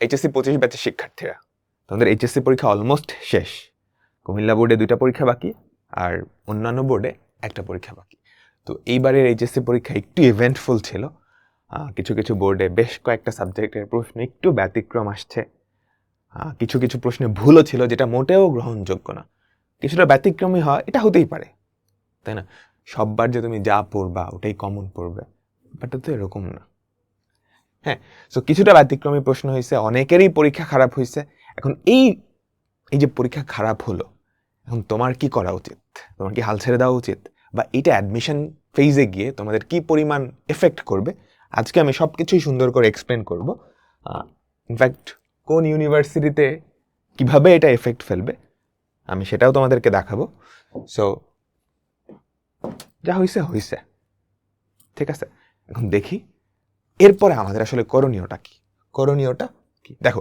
HSC পঁচিশ ব্যাচের শিক্ষার্থীরা। তোমাদের এইচএসসি পরীক্ষা অলমোস্ট শেষ। কুমিল্লা বোর্ডে দুইটা পরীক্ষা বাকি আর অন্যান্য বোর্ডে একটা পরীক্ষা বাকি। তো এইবারের এইচএসসি পরীক্ষা একটু ইভেন্টফুল ছিল। কিছু কিছু বোর্ডে বেশ কয়েকটা সাবজেক্টের প্রশ্ন একটু ব্যতিক্রম আসছে। কিছু কিছু প্রশ্নে ভুলও ছিল যেটা মোটেও গ্রহণযোগ্য না। কিছুটা ব্যতিক্রমী হয়, এটা হতেই পারে। তাই না? সববার যে তুমি যা পড়বা, ওটাই কমন পড়বে। বাট তো এরকম না। হ্যাঁ সো কিছুটা ব্যতিক্রমী প্রশ্ন হয়েছে অনেকেরই পরীক্ষা খারাপ হয়েছে এখন এই এই যে পরীক্ষা খারাপ হলো, এখন তোমার কি করা উচিত? তোমার কি হাল ছেড়ে দেওয়া উচিত? বা এটা অ্যাডমিশন ফেজে গিয়ে তোমাদের কি পরিমাণ এফেক্ট করবে? আজকে আমি সব কিছুই সুন্দর করে এক্সপ্লেন করব। ইনফ্যাক্ট কোন ইউনিভার্সিটিতে কীভাবে এটা এফেক্ট ফেলবে, আমি সেটাও তোমাদেরকে দেখাবো। সো যা হয়েছে হয়েছে ঠিক আছে? এখন দেখি। এরপরে আমাদের আসলে করণীয়টা কি? করণীয়টা কি? দেখো,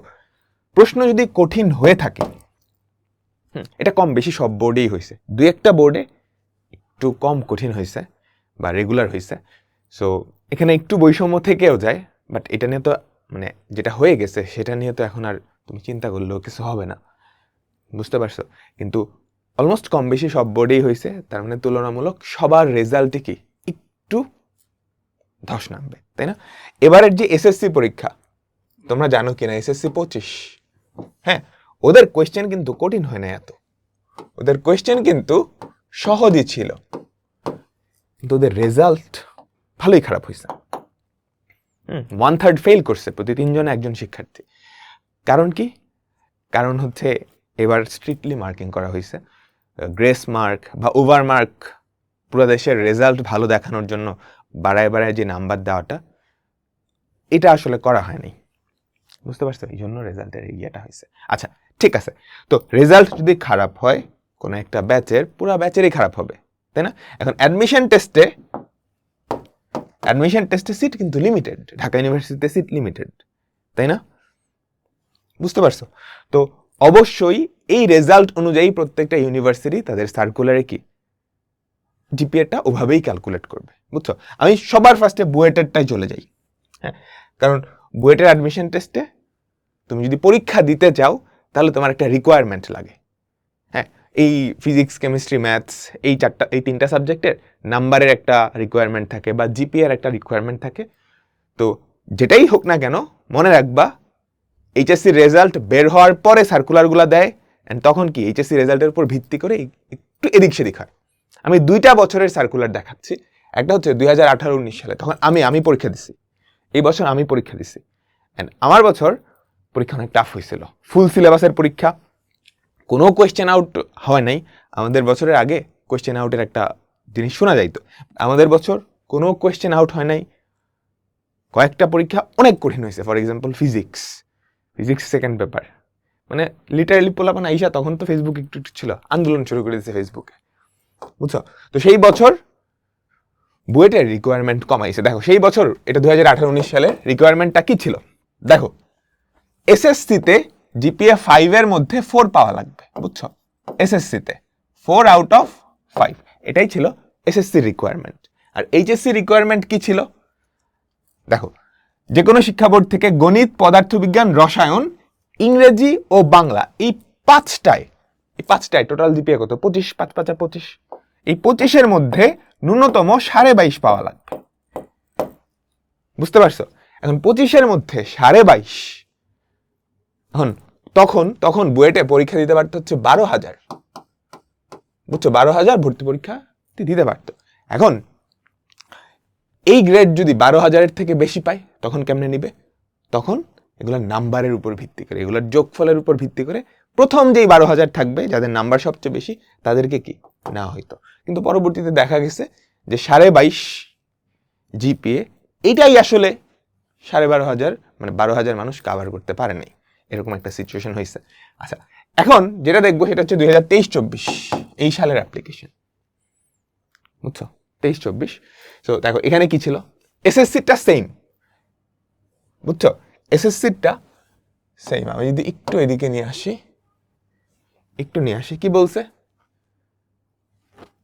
প্রশ্ন যদি কঠিন হয়ে থাকে এটা কম বেশি সব বোর্ডেই হয়েছে দুই একটা বোর্ডে একটু কম কঠিন হয়েছে বা রেগুলার হয়েছে সো এখানে একটু বৈষম্য থেকেও যায় বাট এটা নিয়ে তো মানে যেটা হয়ে গেছে, সেটা নিয়ে তো এখন আর তুমি চিন্তা করলেও কিছু হবে না। বুঝতে পারছ? কিন্তু অলমোস্ট কম বেশি সব বোর্ডেই হয়েছে তার মানে তুলনামূলক সবার রেজাল্টই কি? একটু ধস নামবে। তাই না? এবারের যে এসএসসি পরীক্ষা, তোমরা জানো কিনা? এসএসসি পঁচিশ। হ্যাঁ ওদের কোয়েশ্চেন কিন্তু কঠিন হয় না এত। ওদের কোয়েশ্চেন কিন্তু সহজই ছিল। কিন্তু ওদের রেজাল্ট ভালোই খারাপ হয়েছে ওয়ান থার্ড ফেল করছে প্রতি তিনজনে একজন শিক্ষার্থী। কারণ কি? কারণ হচ্ছে এবার স্ট্রিক্টলি মার্কিং করা হয়েছে গ্রেস মার্ক বা ওভার মার্ক পুরো দেশের রেজাল্ট ভালো দেখানোর জন্য বাড়ায় বাড়ায় যে নাম্বার দেওয়াটা এটা আসলে করা হয়নি। বুঝতে পারছ? এই জন্য রেজাল্টের ইয়েটা হয়েছে। আচ্ছা ঠিক আছে। তো রেজাল্ট যদি খারাপ হয়, কোনো একটা ব্যাচের, পুরো ব্যাচেরই খারাপ হবে, তাই না? এখন অ্যাডমিশন টেস্টে অ্যাডমিশন টেস্টে সিট কিন্তু লিমিটেড ঢাকা ইউনিভার্সিটিতে সিট লিমিটেড তাই না? বুঝতে পারছ? তো অবশ্যই এই রেজাল্ট অনুযায়ী প্রত্যেকটা ইউনিভার্সিটি তাদের সার্কুলারে কি? জিপিএটা ওভাবেই ক্যালকুলেট করবে, বুঝছ? আমি সবার ফার্স্টে বুয়েটেরটাই চলে যাই। হ্যাঁ কারণ বুয়েটের অ্যাডমিশন টেস্টে তুমি যদি পরীক্ষা দিতে চাও, তাহলে তোমার একটা রিকোয়ারমেন্ট লাগে। হ্যাঁ এই ফিজিক্স কেমিস্ট্রি ম্যাথস এই চারটা, এই তিনটা সাবজেক্টের নাম্বারের একটা রিকোয়ারমেন্ট থাকে বা জিপিএর একটা রিকোয়ারমেন্ট থাকে। তো যেটাই হোক না কেন, মনে রাখবা এইচএসসি রেজাল্ট বের হওয়ার পরে সার্কুলারগুলো দেয় অ্যান্ড তখন কি এইচএসসি রেজাল্টের উপর ভিত্তি করে একটু এদিক সেদিক হয়। আমি দুইটা বছরের সার্কুলার দেখাচ্ছি, একটা হচ্ছে দুই হাজার আঠারো, উনিশ সালে, তখন আমি আমি পরীক্ষা দিছি। এই বছর আমি পরীক্ষা দিছি। অ্যান্ড আমার বছর পরীক্ষা অনেক টাফ হয়েছিল ফুল সিলেবাসের পরীক্ষা। কোনো কোয়েশ্চেন আউট হয় নাই। আমাদের বছরের আগে কোয়েশ্চেন আউটের একটা জিনিস শোনা যাইতো। আমাদের বছর কোনো কোয়েশ্চেন আউট হয় নাই। কয়েকটা পরীক্ষা অনেক কঠিন হয়েছে for example physics physics second paper মানে লিটারালি পোলাপান আইসা তখন তো ফেসবুক একটু একটু ছিল। আন্দোলন শুরু করে দিয়েছে ফেসবুকে বুঝছ? তো সেই বছর বুয়েটের রিকোয়ারমেন্ট কমাইছে। দেখো, সেই বছর, এটা দু হাজার আঠারো, উনিশ সালে রিকোয়ারমেন্টটা কী ছিল? দেখো, এসএসসিতে জিপিএ ফাইভের মধ্যে ফোর পাওয়া লাগবে, বুঝছ? এসএসসিতে ফোর আউট অফ ফাইভ এটাই ছিল এসএসসি রিকোয়ারমেন্ট আর এইচএসসি রিকোয়ারমেন্ট কী ছিল? দেখো যে কোনো শিক্ষা বোর্ড থেকে গণিত, পদার্থবিজ্ঞান, রসায়ন, ইংরেজি ও বাংলা, এই পাঁচটায় এই পাঁচটায় টোটাল জিপিএ কত? পঁচিশ, পাঁচ, পাঁচা পঁচিশ। এই পঁচিশের মধ্যে ন্যূনতম সাড়ে বাইশ পাওয়া লাগবে। বুঝতে পারছ? এখন পঁচিশের মধ্যে সাড়ে বাইশ। এখন তখন তখন বুয়েটে পরীক্ষা দিতে পারতো হচ্ছে বারো হাজার। বুঝছ? বারো হাজার ভর্তি পরীক্ষা দিতে পারতো। এখন এই গ্রেড যদি বারো হাজারের থেকে বেশি পায়, তখন কেমনে নিবে? তখন এগুলোর নাম্বারের উপর ভিত্তি করে, এগুলোর যোগফলের উপর ভিত্তি করে প্রথম যেই বারো হাজার থাকবে, যাদের নাম্বার সবচেয়ে বেশি, তাদেরকে কি? না হইতো কিন্তু পরবর্তীতে দেখা গেছে যে সাড়ে বাইশ জিপিএ এটাই আসলে সাড়ে বারো হাজার মানে বারো হাজার মানুষ কাভার করতে পারে নাই। এরকম একটা সিচুয়েশন হয়েছে। আচ্ছা এখন যেটা দেখব সেটা হচ্ছে দুই হাজার তেইশ চব্বিশ, এই সালের অ্যাপ্লিকেশন বুঝছ? তেইশ চব্বিশ। তো দেখো, এখানে কি ছিল? এসএসসিটা সেম বুঝছ? এসএসসিটা সেম আমি যদি একটু এদিকে নিয়ে আসি, একটু নিয়ে আসি, কি বলছে?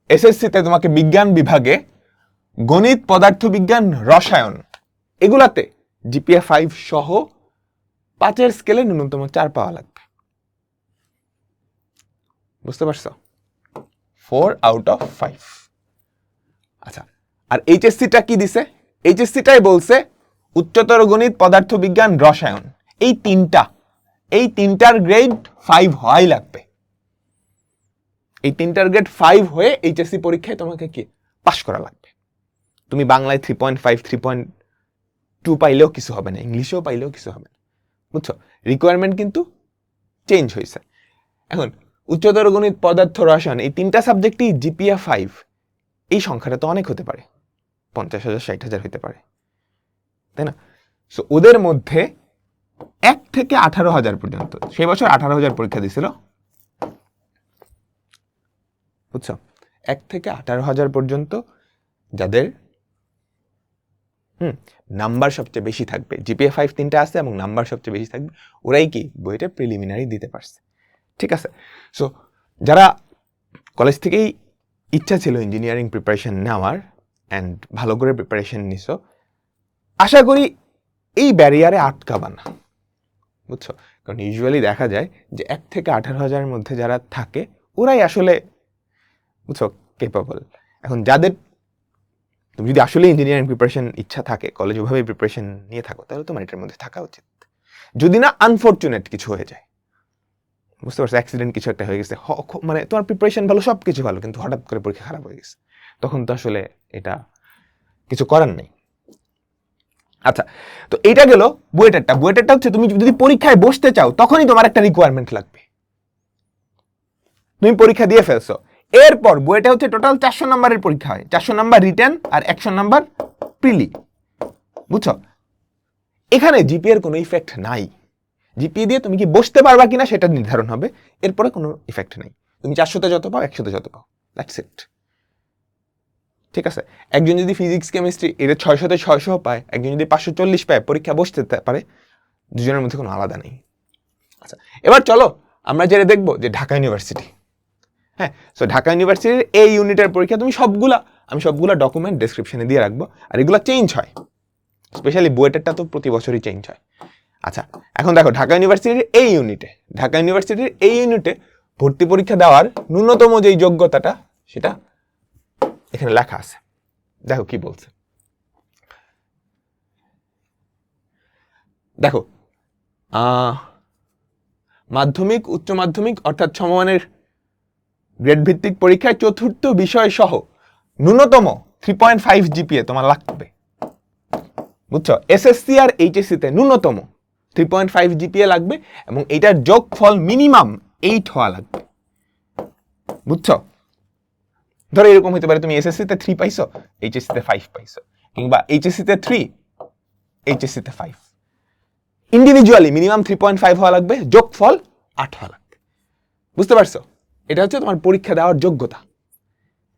এসএসসিতে তোমাকে বিজ্ঞান বিভাগে গণিত, পদার্থবিজ্ঞান, রসায়ন এগুলাতে জিপিএ ফাইভ সহ পাঁচের স্কেলে ন্যূনতম চার পাওয়া লাগবে। বুঝতে পারছ? ফোর আউট অফ ফাইভ আচ্ছা আর এইচএসসিটা কি দিছে? এইচএসসিটাই বলছে উচ্চতর গণিত, পদার্থবিজ্ঞান, রসায়ন। এই তিনটা, এই তিনটার গ্রেড ফাইভ হওয়াই লাগবে। এই তিনটার গ্রেড ফাইভ হয়ে এইচএসসি পরীক্ষায় তোমাকে কি? পাশ করা লাগবে। তুমি বাংলায় three point five three point two পাইলেও কিছু হবে না, ইংলিশেও পাইলেও কিছু হবে না। বুঝছ? রিকোয়ারমেন্ট কিন্তু চেঞ্জ হয়েছে। এখন, উচ্চতর গণিত, পদার্থ, রসায়ন, এই তিনটা সাবজেক্টই জিপিএ ফাইভ এই সংখ্যাটা তো অনেক হতে পারে। পঞ্চাশ হাজার, ষাট হাজার হতে পারে। তাই না? সো ওদের মধ্যে এক থেকে আঠারো হাজার পর্যন্ত, সেই বছর আঠারো হাজার পরীক্ষা দিছিল বুঝছ? এক থেকে আঠারো হাজার পর্যন্ত যাদের, হুম নাম্বার সবচেয়ে বেশি থাকবে। জিপিএ ফাইভ তিনটা আছে এবং নাম্বার সবচেয়ে বেশি থাকবে। ওরাই কি বইটা প্রিলিমিনারি দিতে পারছে। ঠিক আছে? সো যারা কলেজ থেকেই ইচ্ছা ছিল ইঞ্জিনিয়ারিং প্রিপারেশন নেওয়ার অ্যান্ড ভালো করে প্রিপারেশন নিছো, আশা করি এই ব্যারিয়ারে আটকাবা না। বুঝছ? কারণ ইউজুয়ালি দেখা যায় যে এক থেকে আঠারো হাজারের মধ্যে যারা থাকে, ওরাই আসলে বুঝছ কেপাবল এখন যাদের তুমি যদি আসলে ইঞ্জিনিয়ারিং প্রিপারেশন ইচ্ছা থাকে কলেজ ওভাবে প্রিপারেশন নিয়ে থাকো, তাহলে তোমার এটার মধ্যে থাকা উচিত। যদি না আনফর্চুনেট কিছু হয়ে যায়। বুঝতে পারছ? অ্যাক্সিডেন্ট কিছু একটা হয়ে গেছে। মানে তোমার প্রিপারেশন ভালো সব কিছু ভালো, কিন্তু হঠাৎ করে পরীক্ষা খারাপ হয়ে গেছে। তখন তো আসলে এটা কিছু করার নেই। আচ্ছা তো এটা গেল বুয়েটারটা। বুয়েটারটা হচ্ছে তুমি যদি পরীক্ষায় বসতে চাও, তখনই তোমার একটা রিকোয়ারমেন্ট লাগবে। তুমি পরীক্ষা দিয়ে ফেলছো। এরপর বুয়েটা হচ্ছে টোটাল চারশো নাম্বারের পরীক্ষা হয়। চারশো নাম্বার রিটার্ন আর একশো নাম্বার প্রিলি বুঝছ? এখানে জিপি এর কোনো ইফেক্ট নাই। জিপি দিয়ে তুমি কি বসতে পারবা কিনা সেটা নির্ধারণ হবে। এরপরে কোনো ইফেক্ট নেই। তুমি চারশোতে যত পাও, একশোতে যত পাও। দ্যাটস ইট ঠিক আছে? একজন যদি ফিজিক্স কেমিস্ট্রি এর ছয়শোতে ছয়শো পায়, একজন যদি পাঁচশো চল্লিশ পায়, পরীক্ষা বসতে পারে, দুজনের মধ্যে কোনো আলাদা নেই। আচ্ছা এবার চলো আমরা যেটা দেখব যে ঢাকা ইউনিভার্সিটি হ্যাঁ সো ঢাকা ইউনিভার্সিটির এই ইউনিটের পরীক্ষা তুমি সবগুলা, আমি সবগুলা ডকুমেন্ট ডেসক্রিপশনে দিয়ে রাখব, আর এগুলো চেঞ্জ হয়। স্পেশালি বুয়েটেরটা তো প্রতি বছরই চেঞ্জ হয়। আচ্ছা এখন দেখো ঢাকা ইউনিভার্সিটির এই ইউনিটে ঢাকা ইউনিভার্সিটির এই ইউনিটে ভর্তি পরীক্ষা দেওয়ার ন্যূনতম যেই যোগ্যতাটা, সেটা এখানে লেখা আছে। দেখো কি বলছে। দেখো মাধ্যমিক, উচ্চ মাধ্যমিক, অর্থাৎ সমমানের গ্রেড ভিত্তিক পরীক্ষায় চতুর্থ বিষয় সহ ন্যূনতম থ্রি পয়েন্ট ফাইভ জিপিএ তোমার লাগবে। বুঝছ? এসএসসি আর এইচএসসি তে ন্যূনতম থ্রি পয়েন্ট ফাইভ জিপিএ লাগবে এবং এটার যোগফল মিনিমাম এইট হওয়া লাগবে। বুঝছ? ধরো এরকম হতে পারে, তুমি এসএসসি তে থ্রি পাইছো এইচএসসি তে ফাইভ পাইছো, কিংবা এইচএসসি তে থ্রি এইচএসসি তে five individually minimum three point five হওয়া লাগবে, যোগফল আট হওয়া লাগবে। বুঝতে পারছ? এটা হচ্ছে তোমার পরীক্ষা দেওয়ার যোগ্যতা।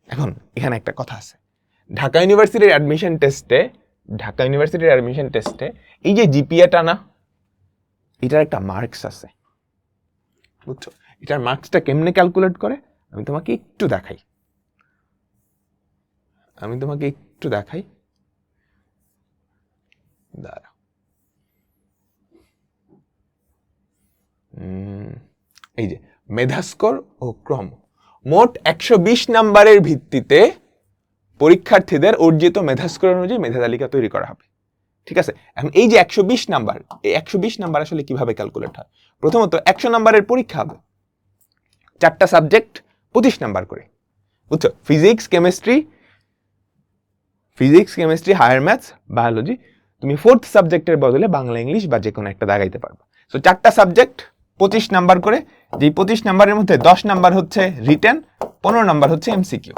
এখন এখানে একটা কথা আছে। ঢাকা ইউনিভার্সিটির অ্যাডমিশন টেস্টে ঢাকা ইউনিভার্সিটির অ্যাডমিশন টেস্টে এই যে জিপিএটা না, এটার একটা মার্কস আছে। বুঝছ? এটার মার্কসটা কেমনে ক্যালকুলেট করে? আমি তোমাকে একটু দেখাই। আমি তোমাকে একটু দেখাই। দাঁড়া এই যে মেধাস্কোর ও ক্রম। মোট একশো বিশ নাম্বারের ভিত্তিতে পরীক্ষার্থীদের অর্জিত মেধাস্কর অনুযায়ী মেধা তালিকা তৈরি করা হবে। ঠিক আছে? এখন এই যে একশো বিশ নাম্বার, এই একশো বিশ নাম্বার আসলে কীভাবে ক্যালকুলেট হয়? প্রথমত একশো নাম্বারের পরীক্ষা হবে। চারটা সাবজেক্ট পঁচিশ নাম্বার করে। বুঝছ? Physics chemistry physics chemistry higher maths biology তুমি ফোর্থ সাবজেক্টের বদলে বাংলা ইংলিশ বা যে কোনো একটা দাগাইতে পারবে। সো চারটা সাবজেক্ট পঁচিশ নাম্বার করে। যেই পঁচিশ নাম্বারের মধ্যে দশ নাম্বার হচ্ছে রিটেন পনেরো নাম্বার হচ্ছে এমসিকিউ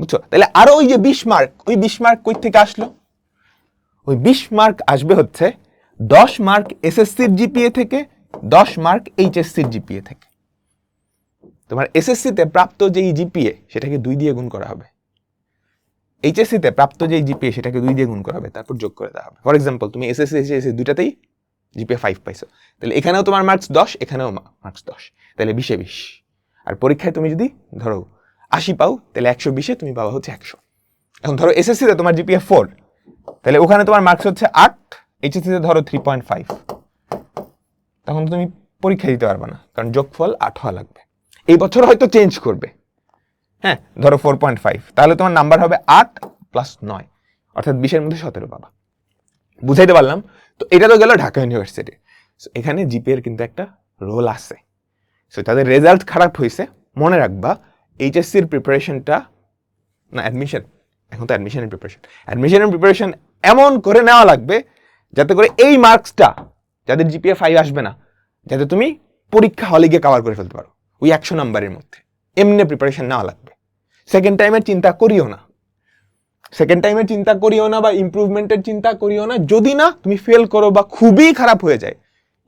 বুঝছ? তাহলে আরও ওই যে বিশ মার্ক ওই বিশ মার্ক কই থেকে আসলো? ওই বিশ মার্ক আসবে হচ্ছে দশ মার্ক এসএসসির জিপিএ থেকে, দশ মার্ক এইচএসসির জিপিএ থেকে। তোমার এসএসসিতে প্রাপ্ত যেই জিপিএ সেটাকে দুই দিয়ে গুণ করা হবে। এইচএসসিতে প্রাপ্ত যেই জিপিএ সেটাকে দুই দিয়ে গুণ করা হবে, তারপর যোগ করে দেওয়া হবে। ফর এক্সাম্পল তুমি এসএসসি এইচএসসি দুটাতেই জিপিএ ফাইভ পাইছো। তাহলে এখানেও তোমার মার্কস দশ, এখানেও মার্কস দশ। তাহলে বিশে বিশ। আর পরীক্ষায় তুমি যদি ধরো আশি পাও, তাহলে একশো বিশে তুমি পাবা হচ্ছে একশো। এখন ধরো এসএসসিতে তোমার জিপিএ ফোর তাহলে ওখানে তোমার মার্কস হচ্ছে আট এইচএসসিতে ধরো থ্রি পয়েন্ট ফাইভ তখন তুমি পরীক্ষা দিতে পারবে না, কারণ যোগফল আট হওয়া লাগবে। এই বছর হয়তো চেঞ্জ করবে। হ্যাঁ ধরো ফোর পয়েন্ট ফাইভ তাহলে তোমার নাম্বার হবে আট প্লাস নয়। অর্থাৎ বিশের মধ্যে সতেরো পাবা। বুঝাইতে পারলাম? তো এটা তো গেল ঢাকা ইউনিভার্সিটি So, এখানে জিপিএর কিন্তু একটা রোল আছে। সো তাদের রেজাল্ট খারাপ হয়েছে মনে রাখবা এইচএসসির প্রিপারেশনটা না অ্যাডমিশন এখন তো অ্যাডমিশনের প্রিপারেশন অ্যাডমিশনের প্রিপারেশন এমন করে নেওয়া লাগবে যাতে করে এই মার্কসটা যাদের জিপিএ ফাইভ আসবে না যাতে তুমি পরীক্ষা হলে গিয়ে কভার করে ফেলতে পারো। ওই একশো নাম্বারের মধ্যে। এমনি প্রিপারেশন নেওয়া লাগবে। সেকেন্ড টাইমের চিন্তা করিও না। সেকেন্ড টাইমের চিন্তা করিও না বা ইমপ্রুভমেন্টের চিন্তা করিও না। যদি না, তুমি ফেল করো বা খুবই খারাপ হয়ে যায়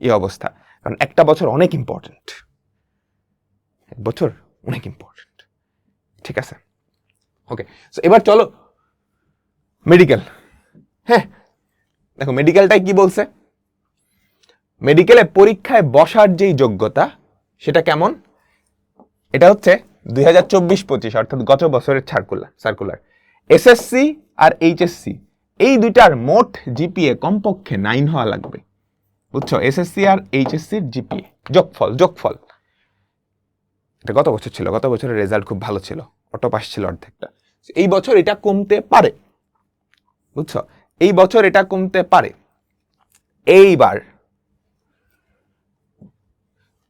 এই অবস্থা। কারণ একটা বছর অনেক ইম্পর্টেন্ট এক বছর অনেক ইম্পর্টেন্ট ঠিক আছে? ওকে সো এবার চলো মেডিকেল হ্যাঁ দেখো মেডিকেলটাই কি বলছে? মেডিকেলে পরীক্ষায় বসার যেই যোগ্যতা, সেটা কেমন? এটা হচ্ছে দুই হাজার চব্বিশ পঁচিশ, অর্থাৎ গত বছরের সার্কুলার সার্কুলার এসএসসি আর এইচএসসি এই দুইটার মোট জিপিএ কমপক্ষে নাইন হওয়া লাগবে। বুঝছ? এসএসসি আর এইচএসসির জিপিএ যোগফল যোগফল। এটা গত বছর ছিল, গত বছরের রেজাল্ট খুব ভালো ছিল। অটো পাস ছিল অর্ধেকটা। এই বছর এটা কমতে পারে। বুঝছ? এই বছর এটা কমতে পারে। এইবার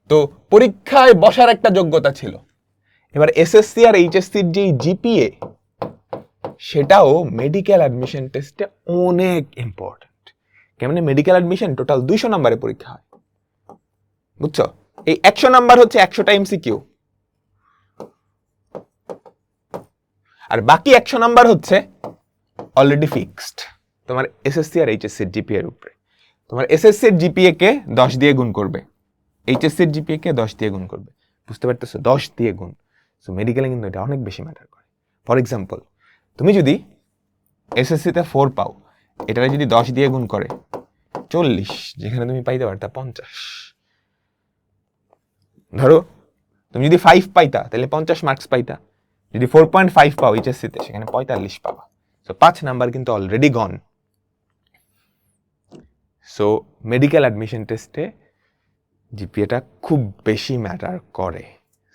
তো পরীক্ষায় বসার একটা যোগ্যতা ছিল। এবার এসএসসি আর এইচএসসির যে জিপিএ সেটাও মেডিকেল অ্যাডমিশন টেস্টে অনেক ইম্পর্ট্যান্ট কেমন মেডিকেল অ্যাডমিশন টোটাল দুইশো নাম্বারে পরীক্ষা হয়। বুঝছ? এই একশো নাম্বার হচ্ছে একশোটা এমসিকিউ আর বাকি একশো নাম্বার হচ্ছে অলরেডি ফিক্সড তোমার এসএসসি আর এইচএসসির জিপিএর উপরে। তোমার এসএসসির জিপিএ কে দশ দিয়ে গুণ করবে। এইচএসসির জিপিএ কে দশ দিয়ে গুণ করবে। বুঝতে পারতেছো? দশ দিয়ে গুণ। সো মেডিকেলে কিন্তু এটা অনেক বেশি ম্যাটার করে। ফর এক্সাম্পল তুমি যদি এসএসসিতে ফোর পাও, এটারে যদি দশ দিয়ে গুণ করে, চল্লিশ, যেখানে তুমি পাইতে পারতা পঞ্চাশ। ধরো, তুমি যদি ফাইভ পাইতা, তাহলে পঞ্চাশ মার্কস পাইতা। যদি ফোর পয়েন্ট ফাইভ পাও এইচএসসিতে সেখানে পঁয়তাল্লিশ পাবা। সো পাঁচ নাম্বার কিন্তু already gone so medical admission টেস্টে জিপিএটা খুব বেশি ম্যাটার করে।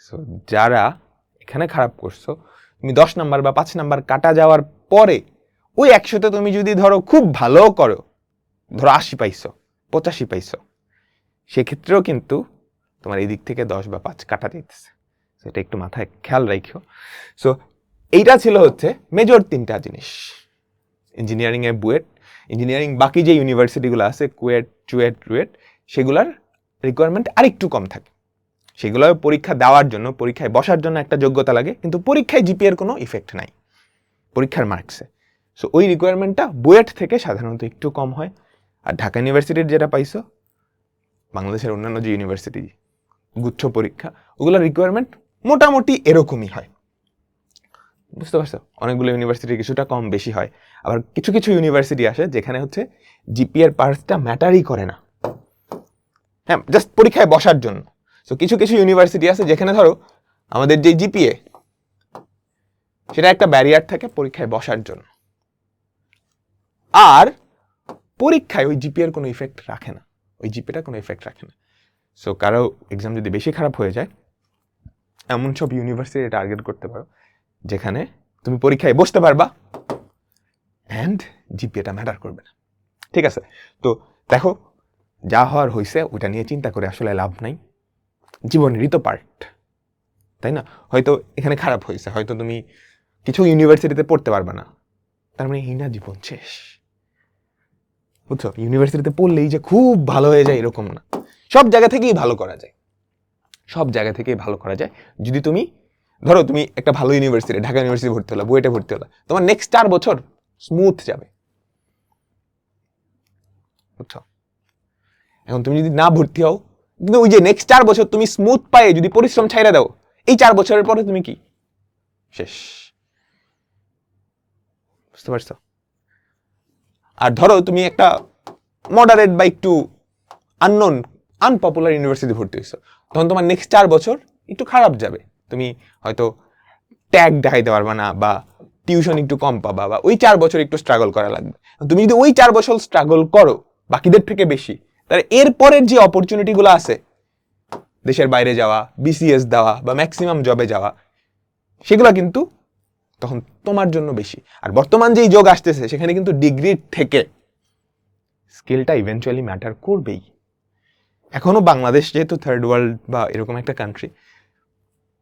সো যারা এখানে খারাপ করছ তুমি দশ নাম্বার বা পাঁচ নাম্বার কাটা যাওয়ার পরে, ওই একশোতে তুমি যদি ধরো খুব ভালো করো, ধরো আশি পাইছো, পঁচাশি পাইছো, সেক্ষেত্রেও কিন্তু তোমার এই দিক থেকে দশ বা পাঁচ কাটা দিতেছে সেটা একটু মাথায় খেয়াল রাখো সো এইটা ছিল হচ্ছে মেজর তিনটা জিনিস। ইঞ্জিনিয়ারিংয়ে বুয়েট ইঞ্জিনিয়ারিং বাকি যে ইউনিভার্সিটিগুলো আছে, কুয়েট, চুয়েট, রুয়েট, সেগুলার রিকোয়ারমেন্ট আরেকটু কম থাকে। সেগুলো পরীক্ষা দেওয়ার জন্য, পরীক্ষায় বসার জন্য একটা যোগ্যতা লাগে, কিন্তু পরীক্ষায় জিপিএর কোনো ইফেক্ট নাই, পরীক্ষার মার্কসে সো ওই রিকোয়ারমেন্টটা বুয়েট থেকে সাধারণত একটু কম হয়। আর ঢাকা ইউনিভার্সিটির যেটা পাইছো, বাংলাদেশের অন্যান্য যে ইউনিভার্সিটি গুচ্ছ পরীক্ষা, ওগুলোর রিকোয়ারমেন্ট মোটামুটি এরকমই হয়। বুঝতে পারছ? অনেকগুলো ইউনিভার্সিটি কিছুটা কম বেশি হয়। আবার কিছু কিছু ইউনিভার্সিটি আসে যেখানে হচ্ছে জিপিএর পার্সটা ম্যাটারই করে না। হ্যাঁ জাস্ট পরীক্ষায় বসার জন্য। সো কিছু কিছু ইউনিভার্সিটি আছে যেখানে ধরো আমাদের যে জিপিএ সেটা একটা ব্যারিয়ার থাকে পরীক্ষায় বসার জন্য। আর পরীক্ষায় ওই জিপিএর কোনো ইফেক্ট রাখে না। ওই জিপিটা কোনো ইফেক্ট রাখে না। সো কারও এক্সাম যদি বেশি খারাপ হয়ে যায়, এমন সব ইউনিভার্সিটি টার্গেট করতে পারো, যেখানে তুমি পরীক্ষায় বসতে পারবা অ্যান্ড জিপিএটা ম্যাটার করবে না। ঠিক আছে? তো দেখো, যা হওয়ার হয়েছে ওটা নিয়ে চিন্তা করে আসলে লাভ নাই। জীবনেরই তো পার্ট তাই না? হয়তো এখানে খারাপ হয়েছে, হয়তো তুমি কিছু ইউনিভার্সিটিতে পড়তে পারবে না। তার মানে এই না জীবন শেষ। বুঝছ? ইউনিভার্সিটিতে পড়লেই যে খুব ভালো হয়ে যায় এরকম না। সব জায়গা থেকেই ভালো করা যায়। সব জায়গা থেকেই ভালো করা যায়। যদি তুমি, ধরো তুমি একটা ভালো ইউনিভার্সিটি ঢাকা ইউনিভার্সিটি ভর্তি হলো, বুয়েটে ভর্তি হলো, তোমার নেক্সট চার বছর স্মুথ যাবে। বুঝছ? এখন তুমি যদি না ভর্তি হও কিন্তু ওই যে নেক্সট চার বছর তুমি স্মুথ পায়ে যদি পরিশ্রম ছাইরা দাও, এই চার বছরের পরে তুমি কি? শেষ। বুঝতে পারছ? আর ধরো তুমি একটা মডারেট বা একটু আননোন আনপপুলার ইউনিভার্সিটি ভর্তি হয়েছো। তখন তোমার নেক্সট চার বছর একটু খারাপ যাবে। তুমি হয়তো ট্যাগ দেখাইতে পারবে না বা টিউশন একটু কম পাবা বা ওই চার বছর একটু স্ট্রাগল করা লাগবে। তুমি যদি ওই চার বছর স্ট্রাগল করো, বাকিদের থেকে বেশি তাহলে এরপরের যে অপরচুনিটিগুলো আছে, দেশের বাইরে যাওয়া বিসিএস দেওয়া বা ম্যাক্সিমাম জবে যাওয়া, সেগুলো কিন্তু তখন তোমার জন্য বেশি। আর বর্তমান যেই যোগ আসতেছে, সেখানে কিন্তু ডিগ্রির থেকে স্কিলটা ইভেনচুয়ালি ম্যাটার করবেই। এখনও বাংলাদেশ যেহেতু থার্ড ওয়ার্ল্ড বা এরকম একটা কান্ট্রি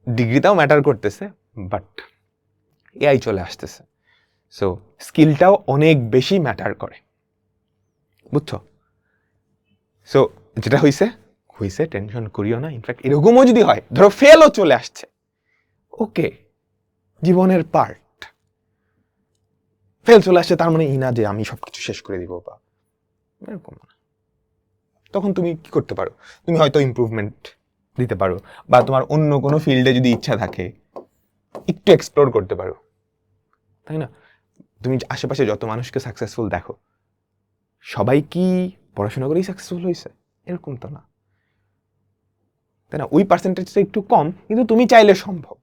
ডিগ্রিটাও ম্যাটার করতেছে বাট এআই চলে আসতেছে। সো স্কিলটাও অনেক বেশি ম্যাটার করে। বুঝছ? সো যেটা হয়েছে হয়েছে টেনশন করিও না। ইনফ্যাক্ট এরকমও যদি হয়, ধরো ফেলও চলে আসছে। ওকে জীবনের পার্ট ফেল চলে আসছে, তার মানে এই না যে আমি সবকিছু শেষ করে দিব বা এরকম না। তখন তুমি কি করতে পারো? তুমি হয়তো ইমপ্রুভমেন্ট দিতে পারো, বা তোমার অন্য কোনো ফিল্ডে যদি ইচ্ছা থাকে, একটু এক্সপ্লোর করতে পারো। তাই না? তুমি আশেপাশে যত মানুষকে সাকসেসফুল দেখো, সবাই কি পড়াশোনা করেই সাকসেসফুল হয়েছে এরকম তো না। তাই না? ওই পার্সেন্টেজটা একটু কম, কিন্তু তুমি চাইলে সম্ভব।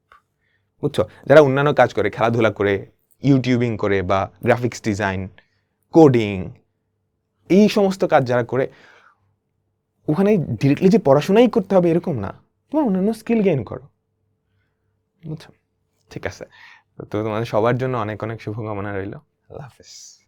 বুঝছ? যারা অন্যান্য কাজ করে, খেলাধুলা করে, ইউটিউবিং করে বা গ্রাফিক্স ডিজাইন কোডিং এই সমস্ত কাজ যারা করে, ওখানে ডিরেক্টলি যে পড়াশোনাই করতে হবে এরকম না। তোমার অন্যান্য স্কিল গেইন করো। বুঝছ? ঠিক আছে। তো তোমাদের সবার জন্য অনেক অনেক শুভকামনা রইল। আল্লাহ হাফেজ।